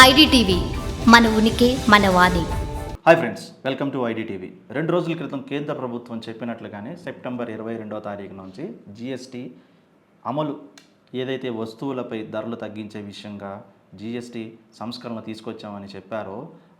IDTV మన ఉనికి మన వాణి. Hi friends welcome to IDTV. రెండు రోజుల క్రితం కేంద్ర ప్రభుత్వం చెప్పినట్లుగానే సెప్టెంబర్ ఇరవై రెండవ తారీఖు నుంచి జిఎస్టీ అమలు ఏదైతే వస్తువులపై ధరలు తగ్గించే విషయంగా జిఎస్టీ సంస్కరణ తీసుకొచ్చామని చెప్పారో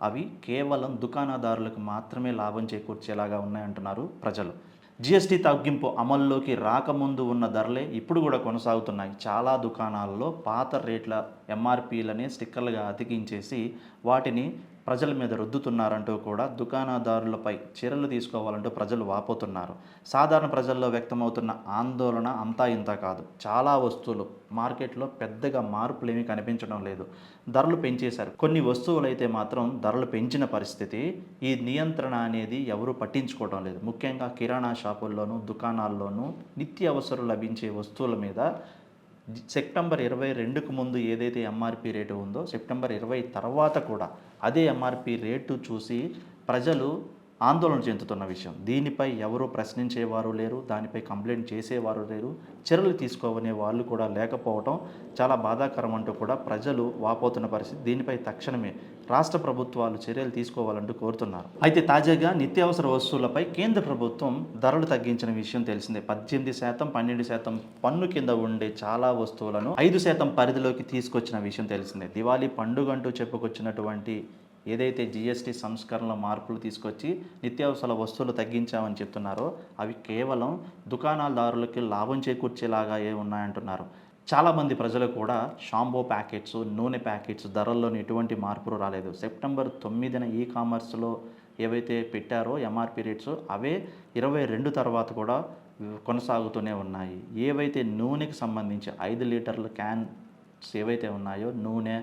అవి కేవలం దుకాణదారులకు మాత్రమే లాభం చేకూర్చేలాగా ఉన్నాయంటున్నారు ప్రజలు. జిఎస్టీ తగ్గింపు అమల్లోకి రాకముందు ఉన్న ధరలే ఇప్పుడు కూడా కొనసాగుతున్నాయి. చాలా దుకాణాల్లో పాత రేట్ల ఎంఆర్పీలని స్టిక్కర్లుగా అతికించేసి వాటిని ప్రజల మీద రుద్దుతున్నారంటూ కూడా దుకాణదారులపై చర్యలు తీసుకోవాలంటూ ప్రజలు వాపోతున్నారు. సాధారణ ప్రజల్లో వ్యక్తమవుతున్న ఆందోళన అంతా ఇంత కాదు. చాలా వస్తువులు మార్కెట్లో పెద్దగా మార్పులు ఏమీ కనిపించడం లేదు. ధరలు పెంచేశారు. కొన్ని వస్తువులు అయితే మాత్రం ధరలు పెంచిన పరిస్థితి ఈ నియంత్రణ అనేది ఎవరు పట్టించుకోవడం లేదు. ముఖ్యంగా కిరాణా షాపుల్లోనూ దుకాణాల్లోనూ నిత్య అవసరం లభించే వస్తువుల మీద సెప్టెంబర్ ఇరవై రెండుకు ముందు ఏదైతే ఎంఆర్పి రేటు ఉందో సెప్టెంబర్ ఇరవై తర్వాత కూడా అదే ఎంఆర్పి రేటు చూసి ప్రజలు ఆందోళన చెందుతున్న విషయం. దీనిపై ఎవరు ప్రశ్నించేవారు లేరు దానిపై కంప్లైంట్ చేసేవారు లేరు చర్యలు తీసుకోవనే వాళ్ళు కూడా లేకపోవడం చాలా బాధాకరం అంటూ కూడా ప్రజలు వాపోతున్న పరిస్థితి. దీనిపై తక్షణమే రాష్ట్ర ప్రభుత్వాలు చర్యలు తీసుకోవాలంటూ కోరుతున్నారు. అయితే తాజాగా నిత్యావసర వస్తువులపై కేంద్ర ప్రభుత్వం ధరలు తగ్గించిన విషయం తెలిసిందే. పద్దెనిమిది శాతం పన్నెండు శాతం పన్ను కింద ఉండే చాలా వస్తువులను ఐదు శాతం పరిధిలోకి తీసుకొచ్చిన విషయం తెలిసిందే. దివాళీ పండుగ అంటూ చెప్పుకొచ్చినటువంటి ఏదైతే జిఎస్టీ సంస్కరణల మార్పులు తీసుకొచ్చి నిత్యావసర వస్తువులు తగ్గించామని చెప్తున్నారో అవి కేవలం దుకాణాలదారులకి లాభం చేకూర్చేలాగా ఏ ఉన్నాయంటున్నారు. చాలామంది ప్రజలు కూడా షాంపూ ప్యాకెట్స్ నూనె ప్యాకెట్స్ ధరల్లోని ఎటువంటి మార్పులు రాలేదు. సెప్టెంబర్ తొమ్మిదిన ఈ కామర్స్లో ఏవైతే పెట్టారో ఎంఆర్పి రేట్స్ అవే ఇరవై రెండు తర్వాత కూడా కొనసాగుతూనే ఉన్నాయి. ఏవైతే నూనెకి సంబంధించి ఐదు లీటర్ల క్యాన్స్ ఏవైతే ఉన్నాయో నూనె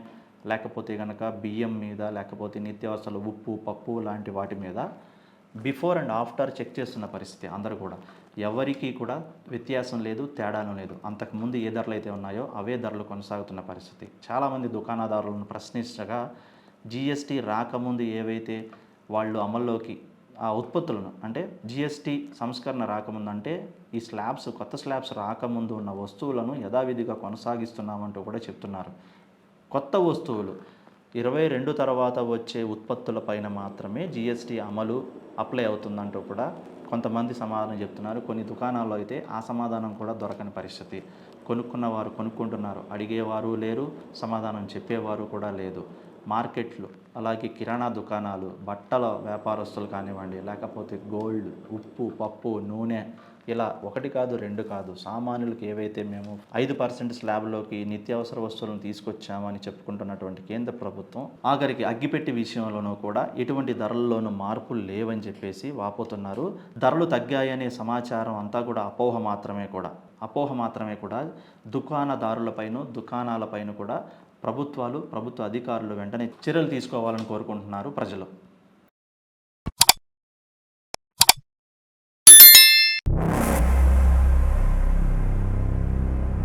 లేకపోతే కనుక బియ్యం మీద లేకపోతే నిత్యావసరాలు ఉప్పు పప్పు లాంటి వాటి మీద బిఫోర్ అండ్ ఆఫ్టర్ చెక్ చేస్తున్న పరిస్థితి అందరూ కూడా. ఎవరికీ కూడా వ్యత్యాసం లేదు తేడాను లేదు. అంతకుముందు ఏ ధరలు అయితే ఉన్నాయో అవే ధరలు కొనసాగుతున్న పరిస్థితి. చాలామంది దుకాణదారులను ప్రశ్నించగా జిఎస్టీ రాకముందు ఏవైతే వాళ్ళు అమల్లోకి ఆ ఉత్పత్తులను అంటే జిఎస్టీ సంస్కరణ రాకముందు అంటే ఈ స్లాబ్స్ కొత్త స్లాబ్స్ రాకముందు ఉన్న వస్తువులను యథావిధిగా కొనసాగిస్తున్నామంటూ కూడా చెప్తున్నారు. కొత్త వస్తువులు. ఇరవై రెండు తర్వాత వచ్చే ఉత్పత్తుల పైన మాత్రమే జిఎస్టీ అమలు అప్లై అవుతుందంటూ కూడా కొంతమంది సమాధానం చెప్తున్నారు. కొన్ని దుకాణాల్లో అయితే ఆ సమాధానం కూడా దొరకని పరిస్థితి. కొనుక్కున్నవారు కొనుక్కుంటున్నారు. అడిగేవారు లేరు. సమాధానం చెప్పేవారు కూడా లేదు. మార్కెట్లు అలాగే కిరాణా దుకాణాలు బట్టల వ్యాపారస్తులు కానివ్వండి లేకపోతే గోల్డ్ ఉప్పు పప్పు నూనె ఇలా ఒకటి కాదు రెండు కాదు సామాన్యులకు ఏవైతే మేము ఐదు పర్సెంట్ స్లాబ్లోకి నిత్యావసర వస్తువులను తీసుకొచ్చామని చెప్పుకుంటున్నటువంటి కేంద్ర ప్రభుత్వం ఆఖరికి అగ్గిపెట్టి విషయంలోనూ కూడా ఎటువంటి ధరల్లోనూ మార్పులు లేవని చెప్పేసి వాపోతున్నారు. ధరలు తగ్గాయనే సమాచారం అంతా కూడా అపోహ మాత్రమే కూడా అపోహ మాత్రమే కూడా దుకాణదారులపైన దుకాణాలపైన కూడా ప్రభుత్వాలు ప్రభుత్వ అధికారులు వెంటనే చర్యలు తీసుకోవాలని కోరుకుంటున్నారు ప్రజలు.